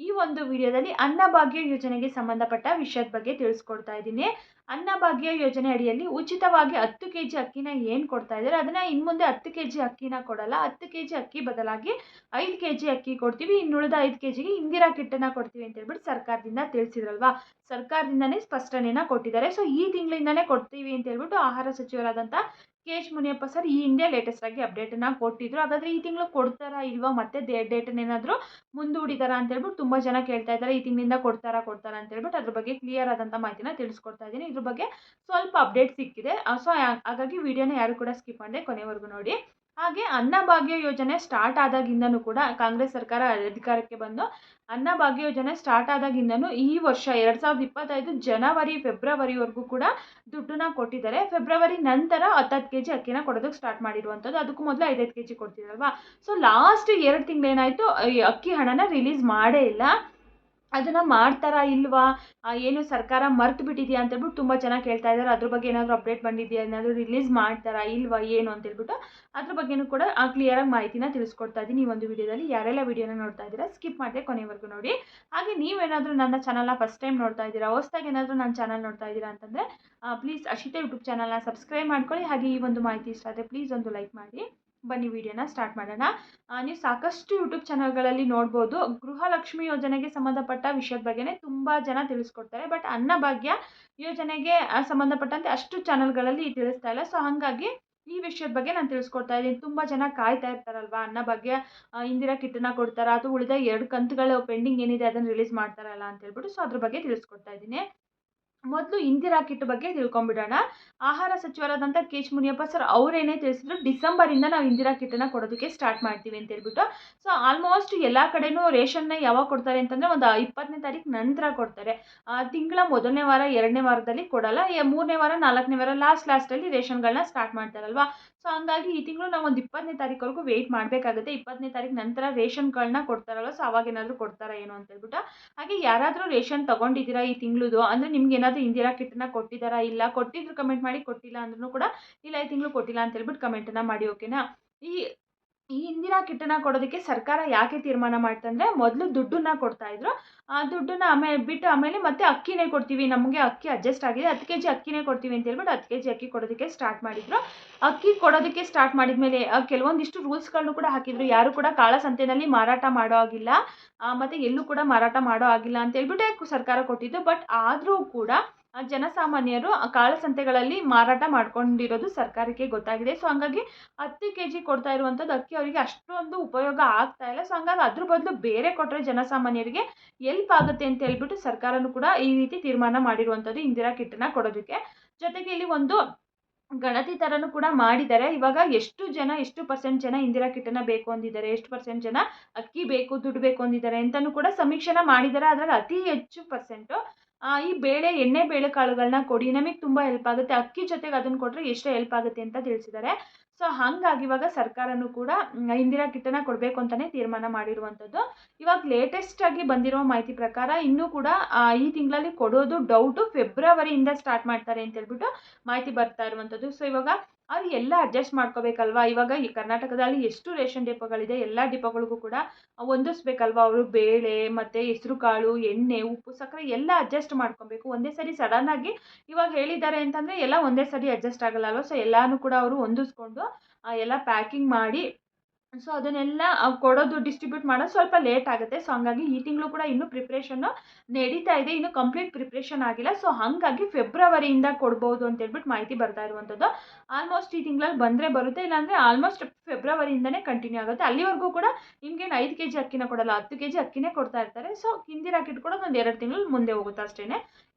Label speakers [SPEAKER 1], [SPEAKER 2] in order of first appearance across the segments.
[SPEAKER 1] ಈ ಒಂದು ವಿಡಿಯೋದಲ್ಲಿ ಅನ್ನಭಾಗ್ಯ ಯೋಜನೆಗೆ ಸಂಬಂಧಪಟ್ಟ ವಿಷಯದ ಬಗ್ಗೆ ತಿಳಿಸ್ಕೊಡ್ತಾ ಇದ್ದೀನಿ. ಅನ್ನಭಾಗ್ಯ ಯೋಜನೆ ಅಡಿಯಲ್ಲಿ ಉಚಿತವಾಗಿ ಹತ್ತು ಕೆ ಜಿ ಅಕ್ಕಿನ ಏನು ಕೊಡ್ತಾ ಇದ್ದಾರೆ? ಅದನ್ನು ಇನ್ನು ಮುಂದೆ ಹತ್ತು ಕೆ ಜಿ ಅಕ್ಕಿನ ಕೊಡಲ್ಲ. ಹತ್ತು ಕೆ ಜಿ ಅಕ್ಕಿ ಬದಲಾಗಿ ಐದು ಕೆ ಜಿ ಅಕ್ಕಿ ಕೊಡ್ತೀವಿ. ಇನ್ನುಳಿದ ಐದು ಕೆ ಜಿಗೆ ಇಂದಿರಾ ಕಿಟ್ಟನ್ನು ಕೊಡ್ತೀವಿ ಅಂತ ಹೇಳ್ಬಿಟ್ಟು ಸರ್ಕಾರದಿಂದ ತಿಳಿಸಿದ್ರಲ್ವಾ? ಸರ್ಕಾರದಿಂದನೇ ಸ್ಪಷ್ಟನೆಯನ್ನು ಕೊಟ್ಟಿದ್ದಾರೆ. ಸೊ ಈ ತಿಂಗಳಿಂದನೇ ಕೊಡ್ತೀವಿ ಅಂತ ಹೇಳ್ಬಿಟ್ಟು ಆಹಾರ ಸಚಿವರಾದಂಥ ಕೆ ಎಚ್ ಮುನಿಯಪ್ಪ ಸರ್ ಈ ಹಿಂದೆ ಲೇಟೆಸ್ಟ್ ಆಗಿ ಅಪ್ಡೇಟನ್ನು ಕೊಟ್ಟಿದ್ರು. ಹಾಗಾದ್ರೆ ಈ ತಿಂಗಳು ಕೊಡ್ತಾರಾ ಇಲ್ವಾ? ಮತ್ತೆ ಡೇಟನ್ನು ಏನಾದರೂ ಮುಂದೂಡಿದಾರಾ ಅಂತ ಹೇಳ್ಬಿಟ್ಟು ತುಂಬ ಜನ ಕೇಳ್ತಾ ಇದ್ದಾರೆ. ಈ ತಿಂಗಳಿಂದ ಕೊಡ್ತಾರಾ ಕೊಡ್ತಾರಾ ಅಂತ ಹೇಳ್ಬಿಟ್ಟು ಅದ್ರ ಬಗ್ಗೆ ಕ್ಲಿಯರ್ ಆದಂಥ ಮಾಹಿತಿನ ತಿಳಿಸ್ಕೊಡ್ತಾ ಇದ್ದೀನಿ. ಇದ್ರ ಬಗ್ಗೆ ಸ್ವಲ್ಪ ಅಪ್ಡೇಟ್ ಸಿಕ್ಕಿದೆ. ಸೊ ಹಾಗಾಗಿ ವಿಡಿಯೋನ ಯಾರು ಕೂಡ ಸ್ಕಿಪ್ ಮಾಡದೆ ಕೊನೆವರೆಗೂ ನೋಡಿ. ಹಾಗೆ ಅನ್ನಭಾಗ್ಯ ಯೋಜನೆ ಸ್ಟಾರ್ಟ್ ಆದಾಗಿಂದನೂ ಕೂಡ ಕಾಂಗ್ರೆಸ್ ಸರ್ಕಾರ ಅಧಿಕಾರಕ್ಕೆ ಬಂದು ಅನ್ನಭಾಗ್ಯ ಯೋಜನೆ ಸ್ಟಾರ್ಟ್ ಆದಾಗಿಂದನೂ ಈ ವರ್ಷ ಎರಡು ಸಾವಿರದ ಇಪ್ಪತ್ತೈದು ಜನವರಿ, ಫೆಬ್ರವರಿವರೆಗೂ ಕೂಡ ದುಡ್ಡನ್ನ ಕೊಟ್ಟಿದ್ದಾರೆ. ಫೆಬ್ರವರಿ ನಂತರ ಹತ್ತು ಕೆ ಜಿ ಅಕ್ಕಿನ ಕೊಡೋದಕ್ಕೆ ಸ್ಟಾರ್ಟ್ ಮಾಡಿರುವಂಥದ್ದು. ಅದಕ್ಕೂ ಮೊದಲು ಐದೈದು ಕೆ ಜಿ ಕೊಡ್ತಿದ್ರಲ್ವಾ? ಸೊ ಲಾಸ್ಟ್ ಎರಡು ತಿಂಗಳೇನಾಯಿತು ಅಕ್ಕಿ ಹಣನ ರಿಲೀಸ್ ಮಾಡೇ ಇಲ್ಲ. ಅದನ್ನು ಮಾಡ್ತಾರಾ ಇಲ್ವಾ? ಏನು ಸರ್ಕಾರ ಮರ್ತು ಬಿಟ್ಟಿದೆಯಾ ಅಂತ ಹೇಳ್ಬಿಟ್ಟು ತುಂಬ ಚೆನ್ನಾಗಿ ಕೇಳ್ತಾ ಇದ್ದಾರೆ ಅದ್ರ ಬಗ್ಗೆ ಏನಾದರೂ ಅಪ್ಡೇಟ್ ಬಂದಿದೆಯಾ? ಏನಾದರೂ ರಿಲೀಸ್ ಮಾಡ್ತಾರಾ ಇಲ್ವಾ? ಏನು ಅಂತ ಹೇಳ್ಬಿಟ್ಟು ಅದ್ರ ಬಗ್ಗೆನೂ ಕೂಡ ಕ್ಲಿಯರಾಗಿ ಮಾಹಿತಿನ ತಿಳಿಸ್ಕೊಡ್ತಾ ಇದ್ದೀನಿ. ಈ ಒಂದು ವಿಡಿಯೋದಲ್ಲಿ ಯಾರೆಲ್ಲ ವಿಡಿಯೋನ ನೋಡ್ತಾ ಇದ್ದೀರಾ ಸ್ಕಿಪ್ ಮಾಡಿದೆ ಕೊನೆವರೆಗೂ ನೋಡಿ. ಹಾಗೆ ನೀವೇನಾದರೂ ನನ್ನ ಚಾನಲ್ನ ಫಸ್ಟ್ ಟೈಮ್ ನೋಡ್ತಾ ಇದ್ದೀರಾ, ಹೊಸ್ದಾಗಿ ಏನಾದರೂ ನನ್ನ ಚಾನಲ್ ನೋಡ್ತಾ ಇದ್ದೀರಾ ಅಂತಂದರೆ ಪ್ಲೀಸ್ ಅಶಿತಾ ಯೂಟ್ಯೂಬ್ ಚಾನಲ್ನ ಸಬ್ಸ್ಕ್ರೈಬ್ ಮಾಡ್ಕೊಳ್ಳಿ. ಹಾಗೆ ಈ ಒಂದು ಮಾಹಿತಿ ಇಷ್ಟ ಆದರೆ ಪ್ಲೀಸ್ ಒಂದು ಲೈಕ್ ಮಾಡಿ. ಬನ್ನಿ ವಿಡಿಯೋನ ಸ್ಟಾರ್ಟ್ ಮಾಡೋಣ. ನೀವು ಸಾಕಷ್ಟು ಯೂಟ್ಯೂಬ್ ಚಾನಲ್ಗಳಲ್ಲಿ ನೋಡ್ಬೋದು. ಗೃಹಲಕ್ಷ್ಮಿ ಯೋಜನೆಗೆ ಸಂಬಂಧಪಟ್ಟ ವಿಷಯದ ಬಗ್ಗೆನೇ ತುಂಬ ಜನ ತಿಳಿಸ್ಕೊಡ್ತಾರೆ. ಬಟ್ ಅನ್ನಭಾಗ್ಯ ಯೋಜನೆಗೆ ಸಂಬಂಧಪಟ್ಟಂತೆ ಅಷ್ಟು ಚಾನಲ್ಗಳಲ್ಲಿ ತಿಳಿಸ್ತಾ ಇಲ್ಲ. ಸೊ ಹಾಗಾಗಿ ಈ ವಿಷಯದ ಬಗ್ಗೆ ನಾನು ತಿಳಿಸ್ಕೊಡ್ತಾ ಇದ್ದೀನಿ. ತುಂಬ ಜನ ಕಾಯ್ತಾ ಇರ್ತಾರಲ್ವಾ? ಅನ್ನಭಾಗ್ಯ ಇಂದಿರಾ ಕಿಟ್ಟನ್ನ ಕೊಡ್ತಾರಾ? ಅಥವಾ ಉಳಿದ ಎರಡು ಕಂತುಗಳು ಪೆಂಡಿಂಗ್ ಏನಿದೆ, ಅದನ್ನು ರಿಲೀಸ್ ಮಾಡ್ತಾರಲ್ಲ ಅಂತ ಹೇಳ್ಬಿಟ್ಟು ಸೊ ಅದ್ರ ಬಗ್ಗೆ ತಿಳಿಸ್ಕೊಡ್ತಾ ಇದ್ದೀನಿ. ಮೊದಲು ಇಂದಿರಾ ಕಿಟ್ ಬಗ್ಗೆ ತಿಳ್ಕೊಂಬಿಡೋಣ. ಆಹಾರ ಸಚಿವರಾದಂಥ ಕೆ ಎಚ್ ಮುನಿಯಪ್ಪ ಸರ್ ಅವರೇನೇ ತಿಳಿಸಿದ್ರು, ಡಿಸೆಂಬರಿಂದ ನಾವು ಇಂದಿರಾ ಕಿಟ್ಟನ್ನು ಕೊಡೋದಕ್ಕೆ ಸ್ಟಾರ್ಟ್ ಮಾಡ್ತೀವಿ ಅಂತ ಹೇಳ್ಬಿಟ್ಟು. ಸೊ ಆಲ್ಮೋಸ್ಟ್ ಎಲ್ಲ ಕಡೆನೂ ರೇಷನ್ನ ಯಾವಾಗ ಕೊಡ್ತಾರೆ ಅಂತಂದರೆ ಒಂದು ಇಪ್ಪತ್ತನೇ ತಾರೀಕು ನಂತರ ಕೊಡ್ತಾರೆ. ತಿಂಗಳ ಮೊದಲನೇ ವಾರ, ಎರಡನೇ ವಾರದಲ್ಲಿ ಕೊಡಲ್ಲ ಮೂರನೇ ವಾರ, ನಾಲ್ಕನೇ ವಾರ ಲಾಸ್ಟ್ ಲಾಸ್ಟಲ್ಲಿ ರೇಷನ್ಗಳನ್ನ ಸ್ಟಾರ್ಟ್ ಮಾಡ್ತಾರಲ್ವಾ? ಸೊ ಹಂಗಾಗಿ ಈ ತಿಂಗಳು ನಾವು ಒಂದು ಇಪ್ಪತ್ತನೇ ತಾರೀಕವರೆಗೂ ವೆಯ್ಟ್ ಮಾಡಬೇಕಾಗುತ್ತೆ. ಇಪ್ಪತ್ತನೇ ತಾರೀಕು ನಂತರ ರೇಷನ್ಗಳನ್ನ ಕೊಡ್ತಾರಲ್ವ? ಸೊ ಅವಾಗ ಏನಾದರೂ ಕೊಡ್ತಾರಾ ಏನು ಅಂತ ಹೇಳ್ಬಿಟ್ಟು. ಹಾಗೆ ಯಾರಾದರೂ ರೇಷನ್ ತೊಗೊಂಡಿದ್ದೀರಾ ಈ ತಿಂಗಳದು? ಅಂದರೆ ನಿಮ್ಗೆ ಏನಾದರೂ ಇಂದಿರಾ ಕಿಟ್ನ ಕೊಟ್ಟಿದ್ದಾರಾ? ಇಲ್ಲ, ಕೊಟ್ಟಿದ್ರು ಕಮೆಂಟ್ ಮಾಡಿ ಕೊಟ್ಟಿಲ್ಲ ಅಂದ್ರೂ ಕೂಡ, ಇಲ್ಲ, ಈ ತಿಂಗಳು ಕೊಟ್ಟಿಲ್ಲ ಅಂತ ಹೇಳ್ಬಿಟ್ಟು ಕಮೆಂಟನ್ನು ಮಾಡಿ ಓಕೆನಾ ಈ ಈ ಇಂದಿರಾ ಕಿಟ್ಟನ್ನ ಕೊಡೋದಕ್ಕೆ ಸರ್ಕಾರ ಯಾಕೆ ತೀರ್ಮಾನ ಮಾಡ್ತಂದ್ರೆ ಮೊದಲು ದುಡ್ಡನ್ನ ಕೊಡ್ತಾ ಇದ್ರು. ಆ ದುಡ್ಡನ್ನ ಆಮೇಲೆ ಬಿಟ್ಟು ಆಮೇಲೆ ಮತ್ತೆ ಅಕ್ಕಿನೇ ಕೊಡ್ತೀವಿ. ನಮಗೆ ಅಕ್ಕಿ ಅಡ್ಜಸ್ಟ್ ಆಗಿದೆ. ಹತ್ತು ಕೆ ಜಿ ಅಕ್ಕಿನೇ ಕೊಡ್ತೀವಿ ಅಂತ ಹೇಳ್ಬಿಟ್ಟು ಹತ್ತು ಕೆ ಜಿ ಅಕ್ಕಿ ಕೊಡೋದಕ್ಕೆ ಸ್ಟಾರ್ಟ್ ಮಾಡಿದ್ರು. ಅಕ್ಕಿ ಕೊಡೋದಕ್ಕೆ ಸ್ಟಾರ್ಟ್ ಮಾಡಿದ್ಮೇಲೆ ಕೆಲವೊಂದಿಷ್ಟು ರೂಲ್ಸ್ಗಳನ್ನು ಕೂಡ ಹಾಕಿದ್ರು. ಯಾರು ಕೂಡ ಕಾಳಸಂತೆಯಲ್ಲಿ ಮಾರಾಟ ಮಾಡೋ ಆಗಿಲ್ಲ ಮತ್ತು ಎಲ್ಲೂ ಕೂಡ ಮಾರಾಟ ಮಾಡೋ ಆಗಿಲ್ಲ ಅಂತ ಹೇಳ್ಬಿಟ್ಟು ಸರ್ಕಾರ ಕೊಟ್ಟಿದ್ದು. ಬಟ್ ಆದರೂ ಕೂಡ ಜನಸಾಮಾನ್ಯರು ಕಾಳಸಂತೆಗಳಲ್ಲಿ ಮಾರಾಟ ಮಾಡ್ಕೊಂಡಿರೋದು ಸರ್ಕಾರಕ್ಕೆ ಗೊತ್ತಾಗಿದೆ. ಸೊ ಹಂಗಾಗಿ ಹತ್ತು ಕೆ ಜಿ ಕೊಡ್ತಾ ಇರುವಂಥದ್ದು ಅಕ್ಕಿ ಅವರಿಗೆ ಅಷ್ಟೊಂದು ಉಪಯೋಗ ಆಗ್ತಾ ಇಲ್ಲ. ಸೊ ಹಂಗಾಗಿ ಅದ್ರ ಬದಲು ಬೇರೆ ಕೊಟ್ಟರೆ ಜನಸಾಮಾನ್ಯರಿಗೆ ಎಲ್ಪ್ ಆಗುತ್ತೆ ಅಂತ ಹೇಳ್ಬಿಟ್ಟು ಸರ್ಕಾರನು ಕೂಡ ಈ ರೀತಿ ತೀರ್ಮಾನ ಮಾಡಿರುವಂಥದ್ದು ಇಂದಿರಾ ಕಿಟ್ಟನ್ನ ಕೊಡೋದಕ್ಕೆ. ಜೊತೆಗೆ ಇಲ್ಲಿ ಒಂದು ಗಣತಿ ಥರನೂ ಕೂಡ ಮಾಡಿದ್ದಾರೆ. ಇವಾಗ ಎಷ್ಟು ಜನ, ಎಷ್ಟು ಪರ್ಸೆಂಟ್ ಜನ ಇಂದಿರಾ ಕಿಟ್ಟನ್ನು ಬೇಕು ಅಂದಿದ್ದಾರೆ? ಎಷ್ಟು ಪರ್ಸೆಂಟ್ ಜನ ಅಕ್ಕಿ ಬೇಕು, ದುಡ್ಡು ಬೇಕು ಅಂದಿದ್ದಾರೆ ಅಂತಲೂ ಕೂಡ ಸಮೀಕ್ಷೆನ ಮಾಡಿದ್ದಾರೆ. ಅದರಲ್ಲಿ ಅತಿ ಹೆಚ್ಚು ಪರ್ಸೆಂಟು ಈ ಬೇಳೆ, ಎಣ್ಣೆ ಬೇಳೆ ಕಾಳುಗಳನ್ನ ಕೊಡಿ. ನಮಗೆ ತುಂಬ ಹೆಲ್ಪ್ ಆಗುತ್ತೆ. ಅಕ್ಕಿ ಜೊತೆಗೆ ಅದನ್ನು ಕೊಟ್ಟರೆ ಎಷ್ಟು ಹೆಲ್ಪ್ ಆಗುತ್ತೆ ಅಂತ ತಿಳಿಸಿದ್ದಾರೆ ಸೊ ಹಾಗಾಗಿ ಇವಾಗ ಸರ್ಕಾರನೂ ಕೂಡ ಇಂದಿರಾ ಕಿಟ್ಟನ್ನು ಕೊಡಬೇಕು ಅಂತಲೇ ತೀರ್ಮಾನ ಮಾಡಿರುವಂಥದ್ದು. ಇವಾಗ ಲೇಟೆಸ್ಟ್ ಆಗಿ ಬಂದಿರೋ ಮಾಹಿತಿ ಪ್ರಕಾರ ಇನ್ನೂ ಕೂಡ ಈ ತಿಂಗಳಲ್ಲಿ ಕೊಡೋದು ಡೌಟು ಫೆಬ್ರವರಿಯಿಂದ ಸ್ಟಾರ್ಟ್ ಮಾಡ್ತಾರೆ ಅಂತ ಹೇಳ್ಬಿಟ್ಟು ಮಾಹಿತಿ ಬರ್ತಾ ಇರುವಂಥದ್ದು. ಸೊ ಇವಾಗ ಅವ್ರು ಎಲ್ಲ ಅಡ್ಜಸ್ಟ್ ಮಾಡ್ಕೋಬೇಕಲ್ವಾ? ಇವಾಗ ಈ ಕರ್ನಾಟಕದಲ್ಲಿ ಎಷ್ಟು ರೇಷನ್ ಡಿಪೋಗಳಿದೆ, ಎಲ್ಲ ಡಿಪೋಗಳಿಗೂ ಕೂಡ ಹೊಂದಿಸ್ಬೇಕಲ್ವಾ? ಅವರು ಬೇಳೆ, ಮತ್ತು ಹೆಸರು ಕಾಳು ಎಣ್ಣೆ, ಉಪ್ಪು, ಸಕ್ಕರೆ ಎಲ್ಲ ಅಡ್ಜಸ್ಟ್ ಮಾಡ್ಕೊಬೇಕು. ಒಂದೇ ಸರಿ ಸಡನ್ನಾಗಿ ಇವಾಗ ಹೇಳಿದ್ದಾರೆ ಅಂತಂದರೆ ಎಲ್ಲ ಒಂದೇ ಸರಿ ಅಡ್ಜಸ್ಟ್ ಆಗಲ್ಲ ಅಲ್ವಾ? ಸೊ ಎಲ್ಲನೂ ಕೂಡ ಅವರು ಹೊಂದಿಸ್ಕೊಂಡು ಎಲ್ಲ ಪ್ಯಾಕಿಂಗ್ ಮಾಡಿ ಸೊ ಅದನ್ನೆಲ್ಲ ಕೊಡೋದು ಡಿಸ್ಟ್ರಿಬ್ಯೂಟ್ ಮಾಡೋದು ಸ್ವಲ್ಪ ಲೇಟ್ ಆಗುತ್ತೆ. ಸೊ ಹಂಗಾಗಿ ಈ ತಿಂಗಳು ಕೂಡ ಇನ್ನೂ ಪ್ರಿಪ್ರೇಷನ್ನು ನಡೀತಾ ಇದೆ. ಇನ್ನೂ ಕಂಪ್ಲೀಟ್ ಪ್ರಿಪ್ರೇಷನ್ ಆಗಿಲ್ಲ. ಸೊ ಹಾಗಾಗಿ ಫೆಬ್ರವರಿಯಿಂದ ಕೊಡ್ಬೋದು ಅಂತ ಹೇಳ್ಬಿಟ್ಟು ಮಾಹಿತಿ ಬರ್ತಾ ಇರುವಂಥದ್ದು. ಆಲ್ಮೋಸ್ಟ್ ಈ ತಿಂಗಳಲ್ಲಿ ಬಂದರೆ ಬರುತ್ತೆ. ಇಲ್ಲಾಂದರೆ ಆಲ್ಮೋಸ್ಟ್ ಫೆಬ್ರವರಿಯಿಂದನೇ ಕಂಟಿನ್ಯೂ ಆಗುತ್ತೆ. ಅಲ್ಲಿವರೆಗೂ ಕೂಡ ನಿಮ್ಗೇನು ಐದು ಕೆ ಜಿ ಅಕ್ಕಿನ ಕೊಡಲ್ಲ. ಹತ್ತು ಕೆ ಜಿ ಅಕ್ಕಿನೇ ಕೊಡ್ತಾ ಇರ್ತಾರೆ. ಸೊ ಇಂದಿರಾ ಕಿಟ್ ಕೂಡ ಒಂದು ಎರಡು ತಿಂಗಳು ಮುಂದೆ ಹೋಗುತ್ತೆ ಅಷ್ಟೇ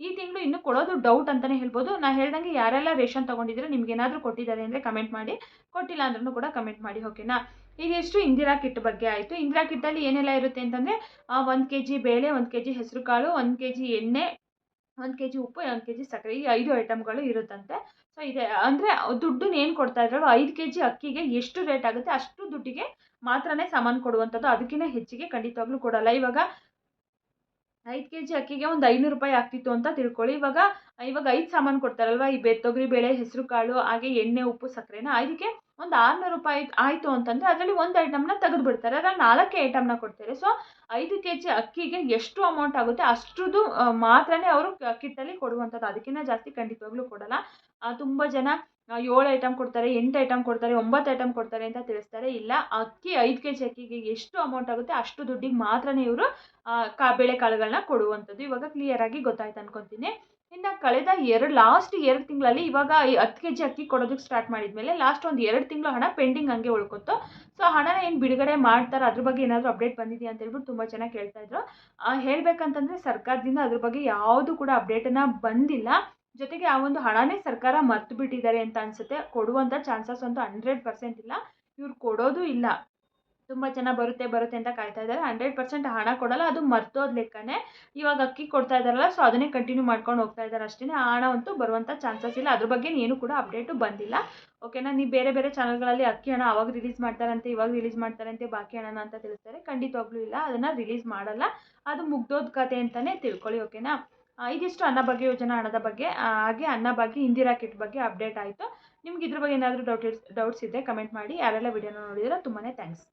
[SPEAKER 1] ಈ ತಿಂಗಳು ಇನ್ನೂ ಕೊಡೋದು ಡೌಟ್ ಅಂತಲೇ ಹೇಳ್ಬೋದು. ನಾನು ಹೇಳ್ದಂಗೆ ಯಾರೆಲ್ಲ ರೇಷನ್ ತಗೊಂಡಿದ್ರೆ ನಿಮ್ಗೆ ಏನಾದರೂ ಕೊಟ್ಟಿದ್ದಾರೆ ಅಂದರೆ ಕಮೆಂಟ್ ಮಾಡಿ. ಕೊಟ್ಟಿಲ್ಲ ಅಂದ್ರೂ ಕೂಡ ಕಮೆಂಟ್ ಮಾಡಿ ಓಕೆನಾ ಇದಿಷ್ಟು ಇಂದಿರಾ ಕಿಟ್ ಬಗ್ಗೆ ಆಯಿತು. ಇಂದಿರಾ ಕಿಟ್ಟಲ್ಲಿ ಏನೆಲ್ಲ ಇರುತ್ತೆ ಅಂತಂದರೆ ಒಂದು ಕೆ ಜಿ ಬೇಳೆ, ಒಂದು ಕೆ ಜಿ ಹೆಸರು ಕಾಳು, ಒಂದು ಕೆ ಜಿ ಎಣ್ಣೆ, ಒಂದು ಕೆ ಜಿ ಉಪ್ಪು, ಒಂದು ಕೆ ಜಿ ಸಕ್ಕರೆ ಈ ಐದು ಐಟಮ್ಗಳು ಇರುತ್ತಂತೆ. ಸೊ ಇದೆ. ಅಂದರೆ ದುಡ್ಡನ್ನ ಏನು ಕೊಡ್ತಾ ಇದ್ದಾರೋ ಐದು ಕೆ ಜಿ ಅಕ್ಕಿಗೆ ಎಷ್ಟು ರೇಟ್ ಆಗುತ್ತೆ ಅಷ್ಟು ದುಡ್ಡಿಗೆ ಮಾತ್ರನೇ ಸಾಮಾನು ಕೊಡುವಂಥದ್ದು. ಅದಕ್ಕಿಂತ ಹೆಚ್ಚಿಗೆ ಖಂಡಿತವಾಗ್ಲೂ ಕೊಡಲ್ಲ. ಇವಾಗ ಐದು ಕೆ ಜಿ ಅಕ್ಕಿಗೆ ಒಂದು ಐನೂರು ರೂಪಾಯಿ ಆಗ್ತಿತ್ತು ಅಂತ ತಿಳ್ಕೊಳ್ಳಿ. ಇವಾಗ ಇವಾಗ ಐದು ಸಾಮಾನು ಕೊಡ್ತಾರಲ್ವ? ಈ ಬೆ ತೊಗರಿಬೇಳೆ ಹೆಸರು ಕಾಳು, ಹಾಗೆ ಎಣ್ಣೆ, ಉಪ್ಪು, ಸಕ್ಕರೆನ. ಐದಕ್ಕೆ ಒಂದು ಆರುನೂರು ರೂಪಾಯಿ ಆಯಿತು ಅಂತಂದರೆ ಅದರಲ್ಲಿ ಒಂದು ಐಟಮ್ನ ತೆಗೆದು ಬಿಡ್ತಾರೆ. ಅದ್ರಲ್ಲಿ ನಾಲ್ಕೇ ಐಟಮ್ನ ಕೊಡ್ತಾರೆ. ಸೊ ಐದು ಕೆ ಜಿ ಅಕ್ಕಿಗೆ ಎಷ್ಟು ಅಮೌಂಟ್ ಆಗುತ್ತೆ? ಅಷ್ಟರದ್ದು ಮಾತ್ರನೇ ಅವರು ಕಿಟ್ಟಲ್ಲಿ ಕೊಡುವಂಥದ್ದು. ಅದಕ್ಕಿಂತ ಜಾಸ್ತಿ ಖಂಡಿತವಾಗ್ಲೂ ಕೊಡಲ್ಲ. ತುಂಬ ಜನ ಏಳು ಐಟಮ್ ಕೊಡ್ತಾರೆ, ಎಂಟು ಐಟಮ್ ಕೊಡ್ತಾರೆ, ಒಂಬತ್ತು ಐಟಮ್ ಕೊಡ್ತಾರೆ ಅಂತ ತಿಳಿಸ್ತಾರೆ. ಇಲ್ಲ, ಅಕ್ಕಿ ಐದು ಕೆ ಜಿ ಅಕ್ಕಿಗೆ ಎಷ್ಟು ಅಮೌಂಟ್ ಆಗುತ್ತೆ ಅಷ್ಟು ದುಡ್ಡಿಗೆ ಮಾತ್ರನೇ ಇವರು ಕಾ ಬೇಳೆಕಾಳುಗಳನ್ನ ಕೊಡುವಂಥದ್ದು. ಇವಾಗ ಕ್ಲಿಯರಾಗಿ ಗೊತ್ತಾಯ್ತು ಅನ್ಕೊತೀನಿ. ಇನ್ನು ಕಳೆದ ಎರಡು ಲಾಸ್ಟ್ ಎರಡು ತಿಂಗಳಲ್ಲಿ ಇವಾಗ ಹತ್ತು ಕೆ ಜಿ ಅಕ್ಕಿ ಕೊಡೋದಕ್ಕೆ ಸ್ಟಾರ್ಟ್ ಮಾಡಿದ್ಮೇಲೆ ಲಾಸ್ಟ್ ಒಂದು ಎರಡು ತಿಂಗಳು ಹಣ ಪೆಂಡಿಂಗ್ ಹಂಗೆ ಉಳ್ಕೊತು ಸೊ ಹಣನ ಏನು ಬಿಡುಗಡೆ ಮಾಡ್ತಾರೆ, ಅದ್ರ ಬಗ್ಗೆ ಏನಾದರೂ ಅಪ್ಡೇಟ್ ಬಂದಿದೆಯಾ ಅಂತ ಹೇಳ್ಬಿಟ್ಟು ತುಂಬ ಜನ ಕೇಳ್ತಾ ಇದ್ರು. ಹೇಳಬೇಕಂತಂದರೆ ಸರ್ಕಾರದಿಂದ ಅದ್ರ ಬಗ್ಗೆ ಯಾವುದು ಕೂಡ ಅಪ್ಡೇಟನ್ನು ಬಂದಿಲ್ಲ. ಜೊತೆಗೆ ಆ ಒಂದು ಹಣನೇ ಸರ್ಕಾರ ಮರ್ತು ಬಿಟ್ಟಿದ್ದಾರೆ ಅಂತ ಅನಿಸುತ್ತೆ. ಕೊಡುವಂಥ ಚಾನ್ಸಸ್ ಅಂತೂ ಹಂಡ್ರೆಡ್ ಪರ್ಸೆಂಟ್ ಇಲ್ಲ. ಇವ್ರು ಕೊಡೋದು ಇಲ್ಲ. ತುಂಬ ಜನ ಬರುತ್ತೆ ಬರುತ್ತೆ ಅಂತ ಕಾಯ್ತಾ ಇದ್ದಾರೆ. ಹಂಡ್ರೆಡ್ ಪರ್ಸೆಂಟ್ ಹಣ ಕೊಡಲ್ಲ, ಅದು ಮರ್ತೋದ್ ಲೆಕ್ಕನೇ. ಇವಾಗ ಅಕ್ಕಿ ಕೊಡ್ತಾ ಇದ್ದಾರಲ್ಲ ಸೊ ಅದನ್ನೇ ಕಂಟಿನ್ಯೂ ಮಾಡ್ಕೊಂಡು ಹೋಗ್ತಾ ಇದ್ದಾರೆ ಅಷ್ಟೇ ಆ ಹಣ ಅಂತೂ ಬರುವಂಥ ಚಾನ್ಸಸ್ ಇಲ್ಲ. ಅದ್ರ ಬಗ್ಗೆ ಏನು ಕೂಡ ಅಪ್ಡೇಟು ಬಂದಿಲ್ಲ. ಓಕೆನಾ ನೀವು ಬೇರೆ ಬೇರೆ ಚಾನಲ್ಗಳಲ್ಲಿ ಅಕ್ಕಿ ಹಣ ಅವಾಗ ರಿಲೀಸ್ ಮಾಡ್ತಾರಂತೆ, ಇವಾಗ ರಿಲೀಸ್ ಮಾಡ್ತಾರಂತೆ, ಬಾಕಿ ಹಣನ ಅಂತ ತಿಳಿಸ್ತಾರೆ. ಖಂಡಿತವಾಗ್ಲೂ ಇಲ್ಲ. ಅದನ್ನು ರಿಲೀಸ್ ಮಾಡಲ್ಲ. ಅದು ಮುಗ್ದೋದ ಕತೆ ಅಂತಲೇ ತಿಳ್ಕೊಳ್ಳಿ ಓಕೆನಾ ಇದಿಷ್ಟು ಅನ್ನಭಾಗ್ಯ ಯೋಜನಾ ಹಣದ ಬಗ್ಗೆ ಹಾಗೆ ಅನ್ನಭಾಗ್ಯ ಇಂದಿರಾ ಕಿಟ್ ಬಗ್ಗೆ ಅಪ್ಡೇಟ್ ಆಯಿತು. ನಿಮ್ಗೆ ಇದ್ರ ಬಗ್ಗೆ ಏನಾದರೂ ಡೌಟ್ ಡೌಟ್ಸ್ ಇದ್ದರೆ ಕಮೆಂಟ್ ಮಾಡಿ. ಯಾರೆಲ್ಲ ವಿಡಿಯೋನ ನೋಡಿದ್ರೆ ತುಂಬಾ ಥ್ಯಾಂಕ್ಸ್